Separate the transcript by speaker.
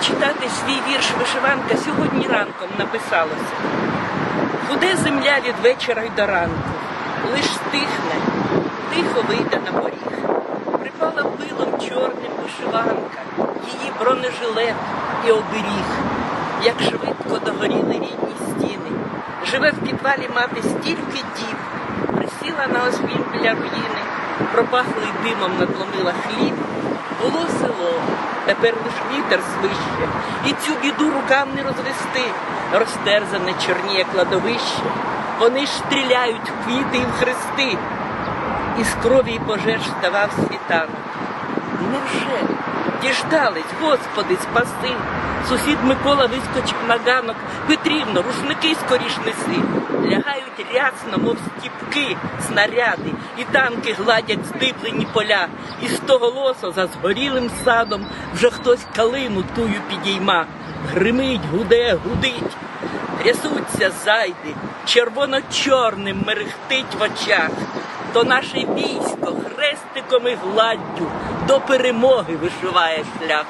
Speaker 1: прочитати свій вірш вишиванка сьогодні ранком написалося. Худе земля від вечора й до ранку, лиш стихне, тихо вийде на поріг. Припала пилом чорним вишиванка, її бронежилет і оберіг. Як швидко догоріли рідні стіни. Живе в підвалі мати стільки діб, присіла на озвін біля руїни, пропахлий димом надломила хліб. Було село, тепер лиш вітер свище, і цю біду рукам не розвести, розтерзане чорніє кладовище. Вони ж стріляють в квіти і в хрести, із крові й пожеж ставав світанок. Невже діждались, Господи, спаси? Сусід Микола вискочив на ганок. Петрівно, рушники скоріш неси. Лягають рясно, мов стіпки, снаряди, і танки гладять здиплені поля. І з того лосо за згорілим садом вже хтось калину тую підійма. Гримить, гуде, гудить. Трясуться зайди, червоно-чорним мерехтить в очах. То наше військо хрестиком і гладдю до перемоги вишиває шлях.